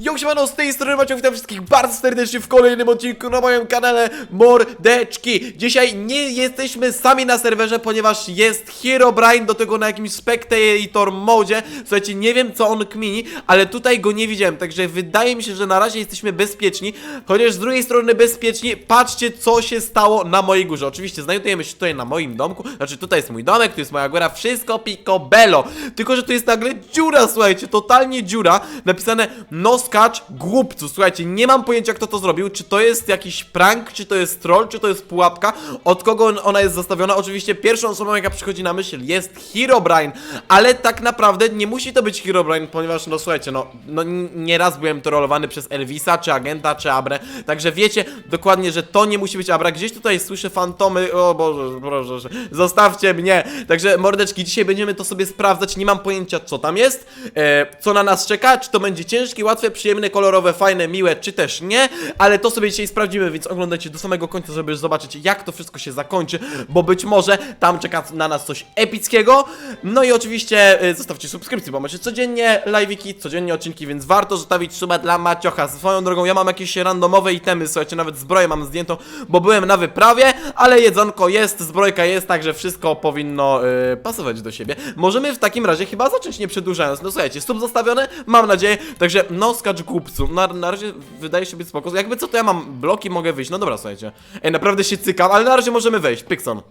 Yo, siemano, z tej strony Maciek, witam wszystkich bardzo serdecznie w kolejnym odcinku na moim kanale Mordeczki. Dzisiaj nie jesteśmy sami na serwerze, ponieważ jest Herobrine, do tego na jakimś Spectator modzie. Słuchajcie, nie wiem co on kmini, ale tutaj go nie widziałem, także wydaje mi się, że na razie jesteśmy bezpieczni, chociaż z drugiej strony bezpieczni, patrzcie co się stało na mojej górze. Oczywiście znajdujemy się tutaj na moim domku, znaczy tutaj jest mój domek, tu jest moja góra, wszystko picobello. Tylko, że tu jest nagle dziura, słuchajcie, totalnie dziura, napisane no skacz głupcu. Słuchajcie, nie mam pojęcia kto to zrobił, czy to jest jakiś prank, czy to jest troll, czy to jest pułapka, od kogo on- ona jest zastawiona. Oczywiście pierwszą osobą jaka przychodzi na myśl jest Herobrine, ale tak naprawdę nie musi to być Herobrine, ponieważ no słuchajcie, no, no nieraz byłem trollowany przez Elvisa, czy Agenta, czy Abrę, także wiecie dokładnie, że to nie musi być Abra. Gdzieś tutaj słyszę fantomy, o Boże, Boże, zostawcie mnie. Także mordeczki, dzisiaj będziemy to sobie sprawdzać, nie mam pojęcia co tam jest, e, co na nas czeka, czy to będzie ciężkie, łatwe, przyjemne, kolorowe, fajne, miłe, czy też nie, ale to sobie dzisiaj sprawdzimy, więc oglądajcie do samego końca, żeby zobaczyć jak to wszystko się zakończy, bo być może tam czeka na nas coś epickiego. No i oczywiście e, zostawcie subskrypcję, bo macie codziennie live'iki, codziennie odcinki, więc warto zostawić suba dla Maciocha. Swoją drogą, ja mam jakieś randomowe itemy, słuchajcie, nawet zbroję mam zdjętą, bo byłem na wyprawie, ale jedzonko jest, zbrojka jest, także wszystko powinno e, pasować do siebie. Możemy w takim razie chyba zacząć nie przedłużając. No słuchajcie, sub zostawiony, mam nadzieję, także no skacz głupcu. Na, na razie wydaje się być spoko. Jakby co to ja mam bloki, mogę wyjść. No dobra, słuchajcie. Ej, naprawdę się cykam, ale na razie możemy wejść. Pixon.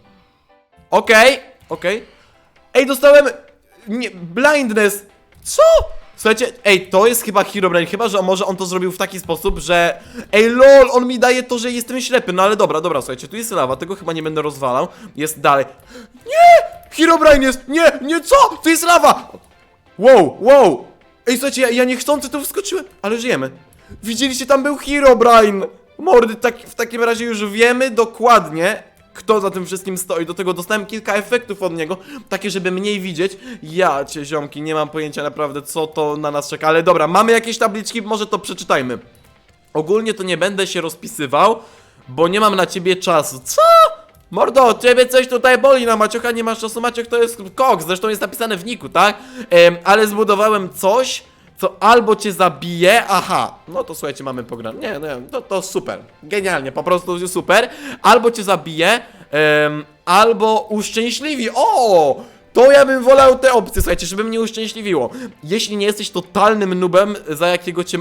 Okej, okej. Ej, dostałem... Nie, blindness. Co? Słuchajcie, ej, to jest chyba Herobrine, chyba, że może on to zrobił w taki sposób, że... Ej, lol, on mi daje to, że jestem ślepy, no ale dobra, dobra, słuchajcie, tu jest lawa, tego chyba nie będę rozwalał, jest dalej. Nie! Herobrine jest, nie, nie, co? Tu jest lawa! Wow, wow! Ej, słuchajcie, ja, ja niechcący tu wskoczyłem, ale żyjemy. Widzieliście, tam był Herobrine! Mordy, tak, w takim razie już wiemy dokładnie, kto za tym wszystkim stoi. Do tego dostałem kilka efektów od niego, takie, żeby mniej widzieć. Ja cię, ziomki, nie mam pojęcia naprawdę, co to na nas czeka, ale dobra, mamy jakieś tabliczki, może to przeczytajmy. Ogólnie to nie będę się rozpisywał, bo nie mam na ciebie czasu. Co? Mordo, ciebie coś tutaj boli na Maciocha, nie masz czasu, Maciok to jest koks, zresztą jest napisane w niku, tak? Ale zbudowałem coś, co albo cię zabije, aha, no to słuchajcie, mamy pograne, nie, nie, to, to super, genialnie, po prostu super, albo cię zabije, albo uszczęśliwi, o! To ja bym wolał te opcje, słuchajcie, żeby mnie uszczęśliwiło. Jeśli nie jesteś totalnym nubem, za jakiego cię...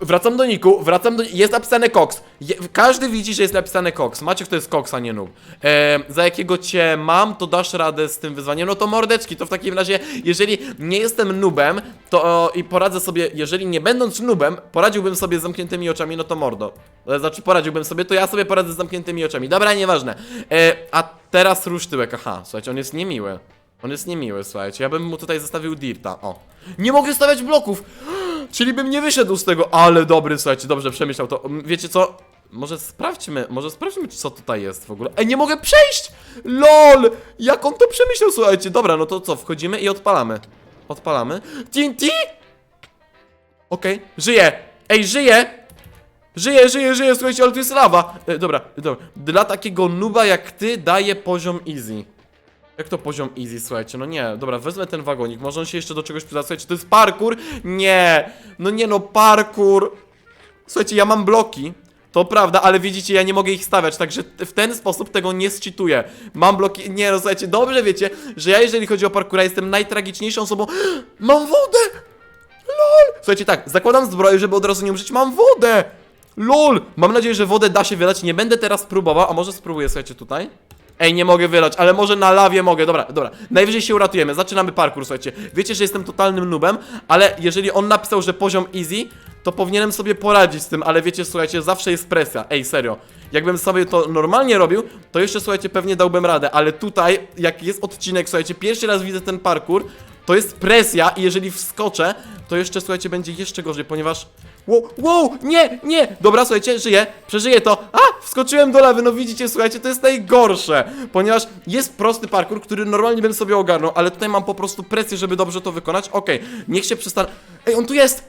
Wracam do Niku, wracam do... Jest napisane Cox. Je... Każdy widzi, że jest napisane Cox. Maciek to jest Cox, a nie noob. E, za jakiego cię mam, to dasz radę z tym wyzwaniem. No to mordeczki, to w takim razie, jeżeli nie jestem nubem, to i poradzę sobie, jeżeli nie będąc nubem, poradziłbym sobie z zamkniętymi oczami, no to mordo. E, Znaczy poradziłbym sobie, to ja sobie poradzę z zamkniętymi oczami. Dobra, nieważne. E, a teraz rusz tyłek, aha, słuchajcie, on jest niemiły. On jest niemiły, słuchajcie. Ja bym mu tutaj zostawił dirta. O. Nie mogę stawiać bloków! Czyli bym nie wyszedł z tego, ale dobry, słuchajcie, dobrze przemyślał to. M, Wiecie co? Może sprawdźmy, może sprawdźmy, co tutaj jest w ogóle. Ej, nie mogę przejść! LOL! Jak on to przemyślał, słuchajcie. Dobra, no to co, wchodzimy i odpalamy. Odpalamy. TNT? Okej, żyje! Ej, żyje! Żyje, żyje, żyje, słuchajcie, ale tu jest lawa. E, dobra, dobra. Dla takiego nuba jak ty daję poziom easy. Jak to poziom easy, słuchajcie, no nie, dobra, wezmę ten wagonik, może on się jeszcze do czegoś przyda, słuchajcie, to jest parkour? Nie, no nie no, parkour. Słuchajcie, ja mam bloki, to prawda, ale widzicie, ja nie mogę ich stawiać, także w ten sposób tego nie zczytuję. Mam bloki, nie no, słuchajcie, dobrze wiecie, że ja jeżeli chodzi o parkoura jestem najtragiczniejszą osobą. Mam wodę! LOL! Słuchajcie, tak, zakładam zbroję, żeby od razu nie umrzeć, mam wodę! LOL! Mam nadzieję, że wodę da się wylać, nie będę teraz próbował, a może spróbuję, słuchajcie, tutaj? Ej, nie mogę wylać, ale może na lawie mogę, dobra, dobra. Najwyżej się uratujemy, zaczynamy parkour, słuchajcie. Wiecie, że jestem totalnym nubem, ale jeżeli on napisał, że poziom easy, to powinienem sobie poradzić z tym, ale wiecie, słuchajcie, zawsze jest presja. Ej, serio. Jakbym sobie to normalnie robił, to jeszcze, słuchajcie, pewnie dałbym radę, ale tutaj, jak jest odcinek, słuchajcie, pierwszy raz widzę ten parkour, to jest presja i jeżeli wskoczę, to jeszcze, słuchajcie, będzie jeszcze gorzej, ponieważ... Wow, wow, nie, nie! Dobra, słuchajcie, żyję, przeżyję to. A, wskoczyłem do lawy, no widzicie, słuchajcie, to jest najgorsze, ponieważ jest prosty parkour, który normalnie bym sobie ogarnął, ale tutaj mam po prostu presję, żeby dobrze to wykonać. Okej, niech się przestanę... Ej, on tu jest!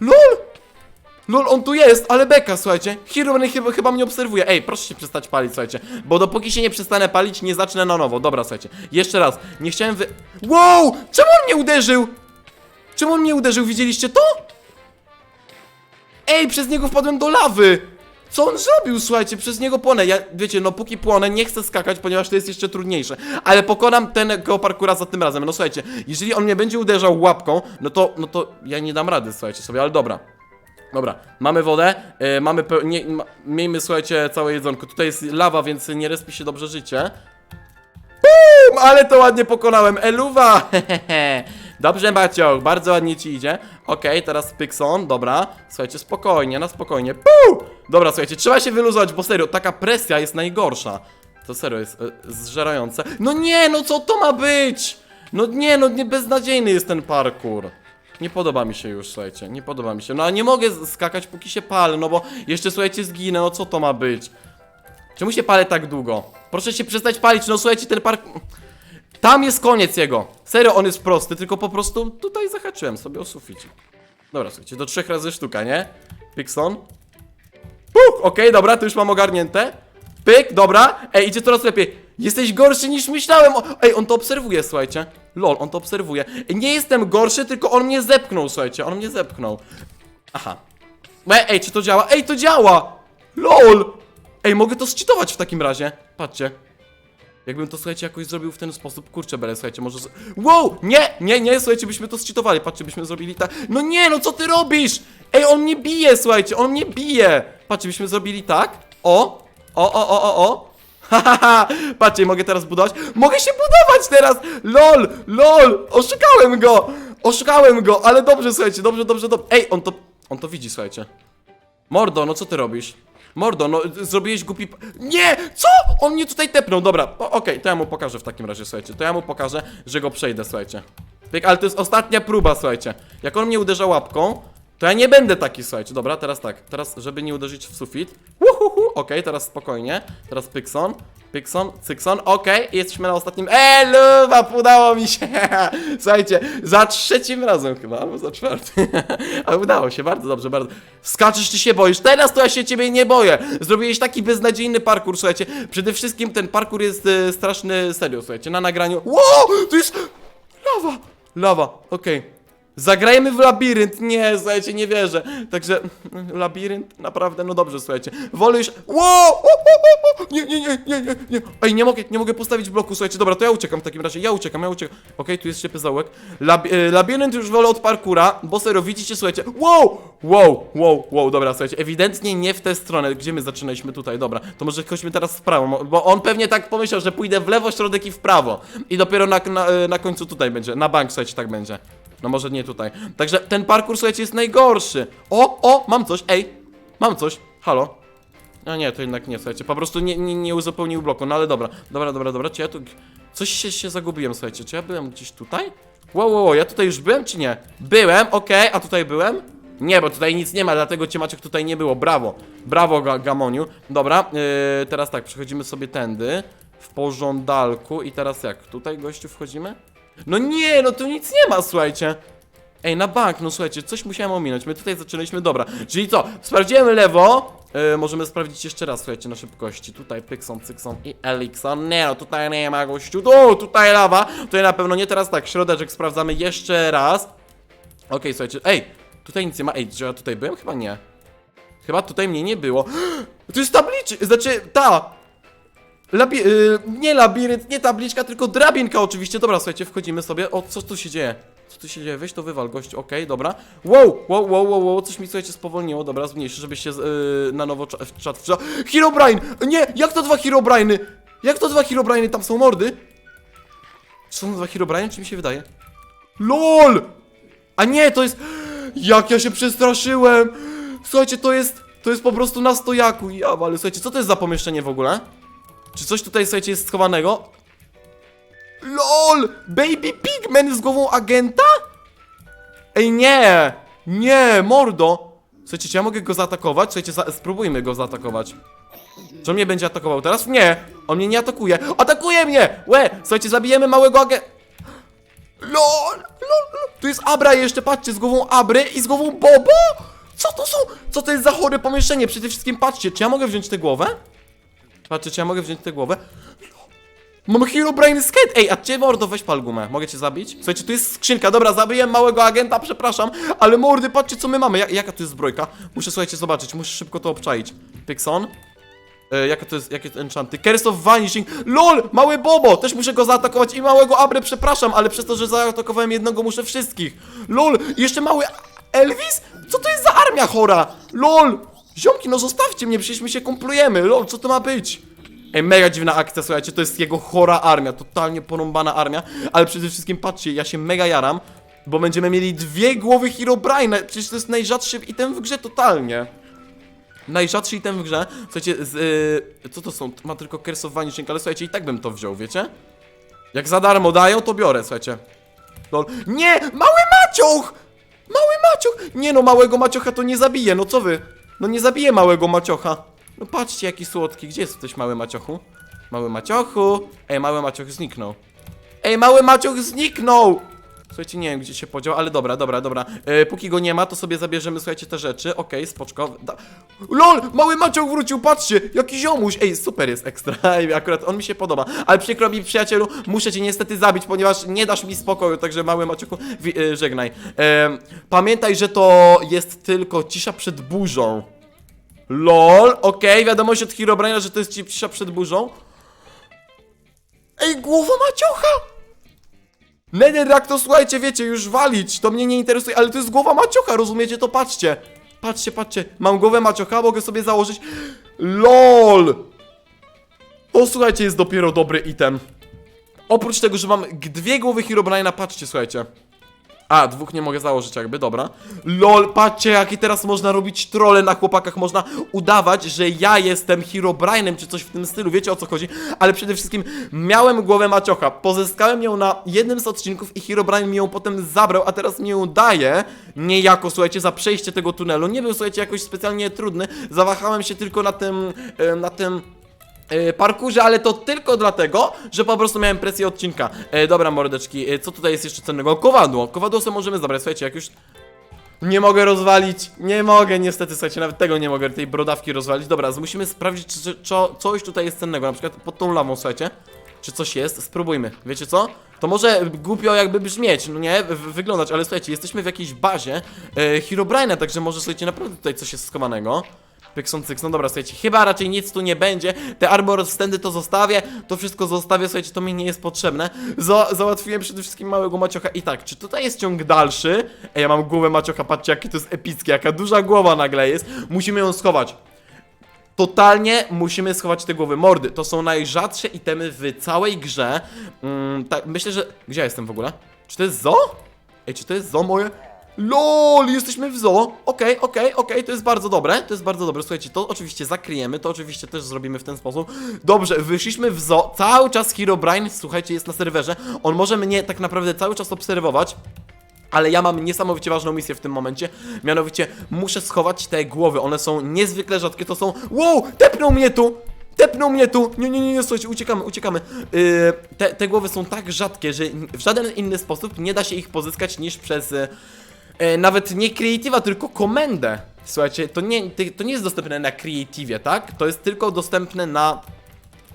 LOL! Lol, on tu jest, ale beka, słuchajcie. Herobrine chyba, chyba mnie obserwuje. Ej, proszę się przestać palić, słuchajcie. Bo dopóki się nie przestanę palić, nie zacznę na nowo. Dobra, słuchajcie. Jeszcze raz. Nie chciałem wy... Wow! Czemu on mnie uderzył? Czemu on mnie uderzył? Widzieliście to? Ej, przez niego wpadłem do lawy! Co on zrobił, słuchajcie, przez niego płonę. Ja, wiecie, no póki płonę, nie chcę skakać, ponieważ to jest jeszcze trudniejsze. Ale pokonam tego parkura za tym razem. No słuchajcie, jeżeli on mnie będzie uderzał łapką, no to, no to ja nie dam rady, słuchajcie sobie, ale dobra. Dobra, mamy wodę, e, mamy nie, ma, miejmy, słuchajcie, całe jedzonko. Tutaj jest lawa, więc nie respi się dobrze życie. Bum, ale to ładnie pokonałem. Eluwa! Dobrze, Maciok, bardzo ładnie ci idzie. Okej, teraz Pixon, dobra. Słuchajcie, spokojnie, na spokojnie. Puu! Dobra, słuchajcie, trzeba się wyluzować, bo serio, taka presja jest najgorsza. To serio jest e, zżerające. No nie, no co to ma być? No nie, no nie beznadziejny jest ten parkour. Nie podoba mi się już, słuchajcie, nie podoba mi się. No a nie mogę skakać póki się palę, no bo jeszcze, słuchajcie, zginę, no co to ma być? Czemu się palę tak długo? Proszę się przestać palić, no słuchajcie, ten park... Tam jest koniec jego. Serio, on jest prosty, tylko po prostu tutaj zahaczyłem sobie o suficie. Dobra, słuchajcie, do trzech razy sztuka, nie? Pixon. Puch, okej, dobra, to już mam ogarnięte. Pyk, dobra. Ej, idzie coraz lepiej. Jesteś gorszy niż myślałem. Ej, on to obserwuje, słuchajcie. Lol, on to obserwuje. Nie jestem gorszy, tylko on mnie zepchnął, słuchajcie. On mnie zepchnął. Aha. Ej, czy to działa? Ej, to działa! LOL! Ej, mogę to zczytować w takim razie. Patrzcie. Jakbym to, słuchajcie, jakoś zrobił w ten sposób, kurczę bele, słuchajcie, może... Wow! Nie, nie, nie, słuchajcie, byśmy to zczytowali, patrzcie, byśmy zrobili tak... No nie, no co ty robisz? Ej, on mnie bije, słuchajcie, on mnie bije! Patrzcie, byśmy zrobili tak, o, o, o, o, o, o. Hahaha, patrzcie, mogę teraz budować. Mogę się budować teraz! LOL, LOL, oszukałem go! Oszukałem go, ale dobrze, słuchajcie, dobrze, dobrze, dobrze. Ej, on to, on to widzi, słuchajcie. Mordo, no co ty robisz? Mordo, no zrobiłeś głupi... Nie! Co? On mnie tutaj tepnął, dobra, okej, to ja mu pokażę w takim razie, słuchajcie, to ja mu pokażę, że go przejdę, słuchajcie. Tak, ale to jest ostatnia próba, słuchajcie. Jak on mnie uderza łapką, to ja nie będę taki, słuchajcie, dobra, teraz tak, teraz, żeby nie uderzyć w sufit, uhuhu, okej, teraz spokojnie, teraz Pixon, Pixon, Cykson, okej, i jesteśmy na ostatnim, eee, luwa, udało mi się, słuchajcie, za trzecim razem chyba, albo za czwartym, ale udało się, bardzo dobrze, bardzo, skaczesz, czy się boisz, teraz to ja się ciebie nie boję, zrobiłeś taki beznadziejny parkour, słuchajcie, przede wszystkim ten parkour jest e, straszny, serio, słuchajcie, na nagraniu, wow, to jest lawa, lawa, okej. Zagrajmy w labirynt. Nie, słuchajcie, nie wierzę. Także labirynt, naprawdę, no dobrze, słuchajcie. Wolę już. Wow! Nie, nie, nie, nie, nie, nie. Ej, nie mogę, nie mogę postawić bloku, słuchajcie. Dobra, to ja uciekam w takim razie. Ja uciekam, ja uciekam. Okej, tu jest ślepy zaułek. Lab e, labirynt już wolę od parkura, bo serio, widzicie, słuchajcie. Wow! Wow, wow, wow, dobra, słuchajcie. Ewidentnie nie w tę stronę, gdzie my zaczynaliśmy tutaj, dobra. To może chodźmy teraz w prawo, bo on pewnie tak pomyślał, że pójdę w lewo, środek i w prawo. I dopiero na, na, e, na końcu tutaj będzie. Na bank, słuchajcie, tak będzie. No może nie tutaj. Także ten parkour, słuchajcie, jest najgorszy. O, o, mam coś, ej. Mam coś. Halo. No nie, to jednak nie, słuchajcie. Po prostu nie, nie, nie uzupełnił bloku. No ale dobra. Dobra, dobra, dobra. Czy ja tu... Coś się, się zagubiłem, słuchajcie. Czy ja byłem gdzieś tutaj? Wow, wow, wow. Ja tutaj już byłem, czy nie? Byłem, okej. A tutaj byłem? Nie, bo tutaj nic nie ma, dlatego ciemaczek tutaj nie było. Brawo. Brawo, ga Gamoniu. Dobra, yy, teraz tak, przechodzimy sobie tędy. W porządalku. I teraz jak? Tutaj, gościu, wchodzimy? No nie, no tu nic nie ma, słuchajcie. Ej, na bank, no słuchajcie, coś musiałem ominąć. My tutaj zaczęliśmy, dobra. Czyli co? Sprawdziłem lewo. Yy, możemy sprawdzić jeszcze raz, słuchajcie, na szybkości. Tutaj Pykson, Cykson i Elikson. Nie no, tutaj nie ma gościu. Tu, tutaj lawa. Tutaj na pewno nie teraz tak. Środeczek sprawdzamy jeszcze raz. Okej, słuchajcie. Ej, tutaj nic nie ma. Ej, czy ja tutaj byłem? Chyba nie. Chyba tutaj mnie nie było. To jest tabliczka, znaczy ta. Labi y, nie labirynt, nie tabliczka, tylko drabinka oczywiście. Dobra, słuchajcie, wchodzimy sobie. O, co tu się dzieje? Co tu się dzieje? Weź to wywal, gościu. Okej, dobra. Wow, wow, wow, wow, wow, coś mi, słuchajcie, spowolniło. Dobra, zmniejszę, żeby się y, na nowo cza- w czat. Herobrine! Nie, jak to dwa Herobriny? Jak to dwa Herobriny? Tam są mordy? Czy są dwa Herobrine, czy mi się wydaje? LOL! A nie, to jest... Jak ja się przestraszyłem! Słuchajcie, to jest... To jest po prostu na stojaku. Ja, ale słuchajcie, co to jest za pomieszczenie w ogóle? Czy coś tutaj, słuchajcie, jest schowanego? LOL! Baby Pigman z głową agenta? Ej, nie! Nie, mordo! Słuchajcie, czy ja mogę go zaatakować? Słuchajcie, za spróbujmy go zaatakować. Czy on mnie będzie atakował teraz? Nie! On mnie nie atakuje. Atakuje mnie! Łe! Słuchajcie, zabijemy małego agę... LOL! LOL! Tu jest Abra jeszcze, patrzcie, z głową Abry i z głową Bobo! Co to są? Co to jest za chore pomieszczenie? Przede wszystkim patrzcie, czy ja mogę wziąć tę głowę? Patrzcie, czy ja mogę wziąć tę głowę? Mam Herobrine Skate! Ej, a cię mordo, weź pal gumę. Mogę cię zabić? Słuchajcie, tu jest skrzynka. Dobra, zabiję małego agenta, przepraszam. Ale mordy, patrzcie co my mamy. Ja, jaka tu jest zbrojka? Muszę, słuchajcie, zobaczyć. Muszę szybko to obczaić. Pixon. E, jaka to jest, jakie to enchanty? Curse of Vanishing. LOL! Mały Bobo! Też muszę go zaatakować i małego Abre, przepraszam, ale przez to, że zaatakowałem jednego, muszę wszystkich. LOL! Jeszcze mały Elvis? Co to jest za armia chora? LOL! Ziomki, no zostawcie mnie, przecież my się kumplujemy. LOL, co to ma być? Ej, mega dziwna akcja, słuchajcie, to jest jego chora armia, totalnie porąbana armia, ale przede wszystkim patrzcie, ja się mega jaram, bo będziemy mieli dwie głowy Herobrine'a, przecież to jest najrzadszy item w grze totalnie. Najrzadszy item w grze, słuchajcie, z, yy, co to są, ma tylko Curse of Vanishing, ale słuchajcie, i tak bym to wziął, wiecie? Jak za darmo dają, to biorę, słuchajcie. Lol. Nie! Mały Macioch! Mały Macioch! Nie no, małego Maciocha to nie zabije, no co wy? No nie zabije małego Maciocha. No patrzcie, jaki słodki. Gdzie jesteś, mały Maciochu? Mały Maciochu! Ej, mały Macioch zniknął. Ej, mały Macioch zniknął! Słuchajcie, nie wiem gdzie się podział, ale dobra, dobra, dobra. E, póki go nie ma, to sobie zabierzemy, słuchajcie, te rzeczy. Okej, spoczko. Da LOL! Mały Macioch wrócił, patrzcie! Jaki ziomuś! Ej, super jest ekstra. Ej, akurat on mi się podoba. Ale przykro mi, przyjacielu, muszę cię niestety zabić, ponieważ nie dasz mi spokoju, także mały Maciochu, wi- e, żegnaj. E, pamiętaj, że to jest tylko cisza przed burzą. LOL, okej, wiadomość od Herobrine'a, że to jest cisza przed burzą. Ej, głowa Maciocha! Netherrack to słuchajcie, wiecie, już walić, to mnie nie interesuje, ale to jest głowa Maciocha, rozumiecie to? Patrzcie. Patrzcie, patrzcie, mam głowę Maciocha, mogę sobie założyć... LOL! To słuchajcie, jest dopiero dobry item. Oprócz tego, że mam dwie głowy Herobrine'a, patrzcie, słuchajcie. A, dwóch nie mogę założyć jakby, dobra. LOL, patrzcie jaki teraz można robić trole na chłopakach, można udawać, że ja jestem Herobrine'em czy coś w tym stylu, wiecie o co chodzi, ale przede wszystkim miałem głowę Maciocha, pozyskałem ją na jednym z odcinków i Herobrine mi ją potem zabrał, a teraz mi ją daje, niejako, słuchajcie, za przejście tego tunelu, nie był, słuchajcie, jakoś specjalnie trudny, zawahałem się tylko na tym, e, na tym parkurze, ale to tylko dlatego, że po prostu miałem presję odcinka. E, dobra, mordeczki, e, co tutaj jest jeszcze cennego? Kowadło. Kowadło sobie możemy zabrać, słuchajcie, jak już... Nie mogę rozwalić, nie mogę niestety, słuchajcie, nawet tego nie mogę, tej brodawki rozwalić. Dobra, musimy sprawdzić, czy, czy, czy coś tutaj jest cennego, na przykład pod tą lawą, słuchajcie. Czy coś jest? Spróbujmy. Wiecie co? To może głupio jakby brzmieć, no nie? Wyglądać, ale słuchajcie, jesteśmy w jakiejś bazie e, Herobrine'a, także może, słuchajcie, naprawdę tutaj coś jest schowanego. Pykson cyks, no dobra, słuchajcie, chyba raczej nic tu nie będzie. Te armor standy to zostawię, to wszystko zostawię, słuchajcie, to mi nie jest potrzebne. Za załatwiłem przede wszystkim małego Maciocha. I tak, czy tutaj jest ciąg dalszy? Ej, ja mam głowę Maciocha, patrzcie, jakie to jest epickie, jaka duża głowa nagle jest. Musimy ją schować. Totalnie musimy schować te głowy. Mordy, to są najrzadsze itemy w całej grze. Mm, tak, myślę, że... Gdzie ja jestem w ogóle? Czy to jest zoo? Ej, czy to jest zoo moje? LOL, jesteśmy w zoo. Okej, okej, okej, to jest bardzo dobre. To jest bardzo dobre. Słuchajcie, to oczywiście zakryjemy, to oczywiście też zrobimy w ten sposób. Dobrze, wyszliśmy w zoo. Cały czas Herobrine, słuchajcie, jest na serwerze. On może mnie tak naprawdę cały czas obserwować. Ale ja mam niesamowicie ważną misję w tym momencie. Mianowicie muszę schować te głowy. One są niezwykle rzadkie. To są. Wow! Tepnął mnie tu! Tepnął mnie tu! Nie, nie, nie, nie, słuchajcie, uciekamy, uciekamy. Yy, te, te głowy są tak rzadkie, że w żaden inny sposób nie da się ich pozyskać niż przez. Yy, e, nawet nie Creative'a, tylko komendę. Słuchajcie, to nie, to nie jest dostępne na Creative, tak? To jest tylko dostępne na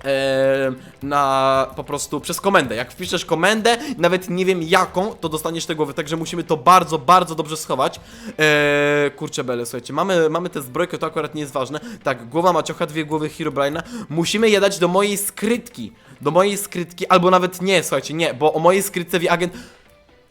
e, na po prostu przez komendę. Jak wpiszesz komendę, nawet nie wiem jaką, to dostaniesz te głowy, także musimy to bardzo, bardzo dobrze schować. E, kurczę bele, słuchajcie, mamy, mamy tę zbrojkę, to akurat nie jest ważne. Tak, głowa Maciocha, dwie głowy Herobrine'a. Musimy je dać do mojej skrytki. Do mojej skrytki, albo nawet nie, słuchajcie, nie, bo o mojej skrytce wie agent...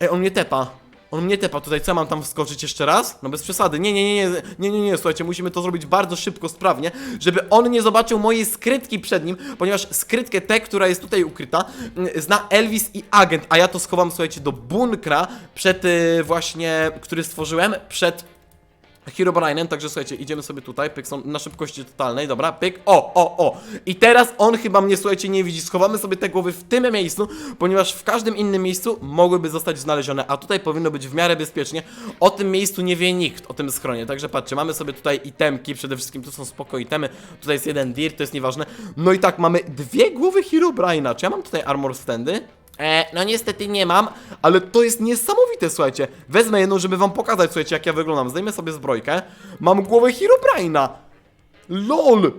Ej, on mnie tepa. On mnie tepa tutaj, co mam tam wskoczyć jeszcze raz? No bez przesady, nie, nie, nie, nie, nie, nie, nie, słuchajcie, musimy to zrobić bardzo szybko, sprawnie, żeby on nie zobaczył mojej skrytki przed nim, ponieważ skrytkę tę, która jest tutaj ukryta, mm, zna Elvis i agent, a ja to schowam, słuchajcie, do bunkra przed y, właśnie, który stworzyłem, przed Herobrine'em, także słuchajcie, idziemy sobie tutaj, pyk, są na szybkości totalnej, dobra, pyk, o, o, o. I teraz on chyba mnie, słuchajcie, nie widzi, schowamy sobie te głowy w tym miejscu, ponieważ w każdym innym miejscu mogłyby zostać znalezione, a tutaj powinno być w miarę bezpiecznie. O tym miejscu nie wie nikt, o tym schronie, także patrzcie, mamy sobie tutaj itemki, przede wszystkim tu są spoko itemy, tutaj jest jeden dirt, to jest nieważne. No i tak, mamy dwie głowy Herobrine'a, czy ja mam tutaj armor standy? E, no niestety nie mam, ale to jest niesamowite, słuchajcie. Wezmę jedną, żeby wam pokazać, słuchajcie, jak ja wyglądam. Zdejmę sobie zbrojkę. Mam głowę Herobrine'a. LOL!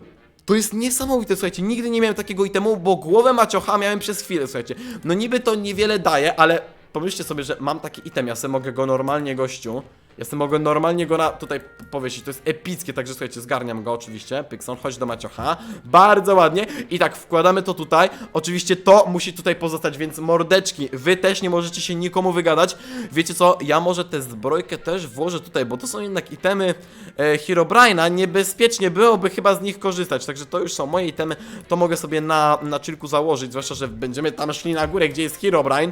To jest niesamowite, słuchajcie, nigdy nie miałem takiego itemu, bo głowę maciocha miałem przez chwilę, słuchajcie. No niby to niewiele daje, ale pomyślcie sobie, że mam taki item, ja sobie mogę go normalnie, gościu, ja sobie mogę normalnie go na, tutaj powiesić, to jest epickie, także słuchajcie, zgarniam go oczywiście, Pixon, chodź do maciocha, bardzo ładnie. I tak, wkładamy to tutaj, oczywiście to musi tutaj pozostać, więc mordeczki, wy też nie możecie się nikomu wygadać, wiecie co, ja może tę zbrojkę też włożę tutaj, bo to są jednak itemy e, Herobrine'a, niebezpiecznie byłoby chyba z nich korzystać, także to już są moje itemy, to mogę sobie na, na chillku założyć, zwłaszcza, że będziemy tam szli na górę, gdzie jest Herobrine,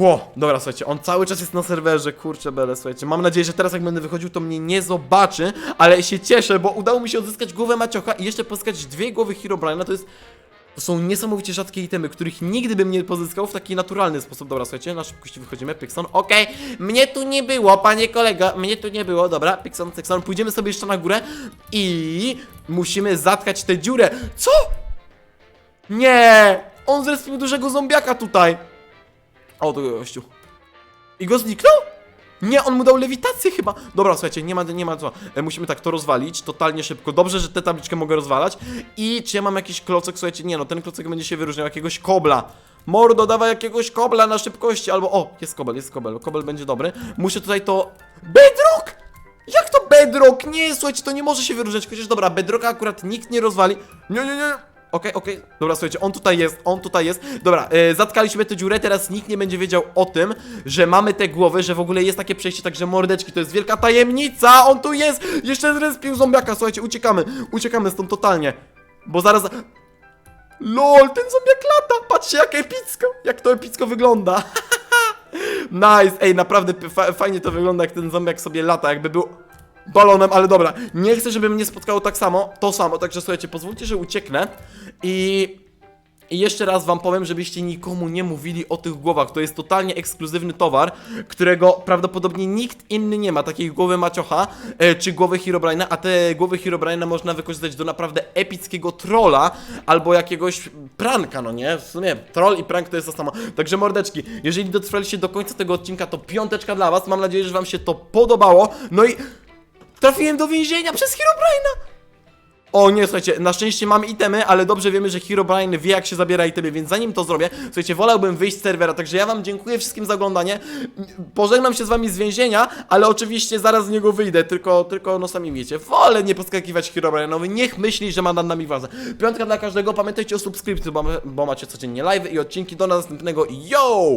Ło, dobra, słuchajcie, on cały czas jest na serwerze, kurczę bele, słuchajcie. Mam nadzieję, że teraz jak będę wychodził, to mnie nie zobaczy, ale się cieszę, bo udało mi się odzyskać głowę Maciocha i jeszcze pozyskać dwie głowy Herobrine'a, to jest... To są niesamowicie rzadkie itemy, których nigdy bym nie pozyskał w taki naturalny sposób. Dobra, słuchajcie, na szybkości wychodzimy, Pixon, okej, mnie tu nie było, panie kolega, mnie tu nie było, dobra, Pixon, Pixon, pójdziemy sobie jeszcze na górę i musimy zatkać tę dziurę. Co? Nie! On zrespił dużego zombiaka tutaj. O, to gościu. I go zniknął? Nie, on mu dał lewitację chyba. Dobra, słuchajcie, nie ma, nie ma co. E, musimy tak to rozwalić, totalnie szybko. Dobrze, że tę tabliczkę mogę rozwalać. I czy ja mam jakiś klocek, słuchajcie, nie no, ten klocek będzie się wyróżniał, jakiegoś kobla. Mordo, dawaj jakiegoś kobla na szybkości, albo o, jest kobel, jest kobel, kobel będzie dobry. Muszę tutaj to... Bedrock! Jak to bedrock? Nie, słuchajcie, to nie może się wyróżniać, chociaż dobra, bedrocka akurat nikt nie rozwali. Nie, nie, nie. Okej, okej, dobra, słuchajcie, on tutaj jest, on tutaj jest. Dobra, e, zatkaliśmy tę dziurę, teraz nikt nie będzie wiedział o tym, że mamy te głowy, że w ogóle jest takie przejście, także mordeczki, to jest wielka tajemnica, on tu jest! Jeszcze zrespił zombiaka, słuchajcie, uciekamy, uciekamy stąd totalnie. Bo zaraz... LOL, ten zombiak lata, patrzcie jak epicko, jak to epicko wygląda. nice, ej, naprawdę fajnie to wygląda, jak ten zombiak sobie lata, jakby był balonem, ale dobra, nie chcę, żeby mnie spotkało tak samo, to samo, także słuchajcie, pozwólcie, że ucieknę i... I jeszcze raz wam powiem, żebyście nikomu nie mówili o tych głowach. To jest totalnie ekskluzywny towar, którego prawdopodobnie nikt inny nie ma. Takiej głowy Maciocha, e, czy głowy Herobrine'a, a te głowy Herobrine'a można wykorzystać do naprawdę epickiego trolla, albo jakiegoś pranka, no nie? W sumie troll i prank to jest to samo. Także mordeczki, jeżeli dotrwaliście do końca tego odcinka, to piąteczka dla was. Mam nadzieję, że wam się to podobało. No i trafiłem do więzienia przez Herobrine'a! O nie, słuchajcie, na szczęście mamy itemy, ale dobrze wiemy, że Herobrine wie jak się zabiera itemy, więc zanim to zrobię, słuchajcie, wolałbym wyjść z serwera, także ja wam dziękuję wszystkim za oglądanie. Pożegnam się z wami z więzienia, ale oczywiście zaraz z niego wyjdę, tylko, tylko no sami wiecie, wolę nie podskakiwać Herobrine'owi, niech myśli, że ma nad nami władzę. Piątka dla każdego, pamiętajcie o subskrypcji, bo, bo macie codziennie live i odcinki, do następnego, yo!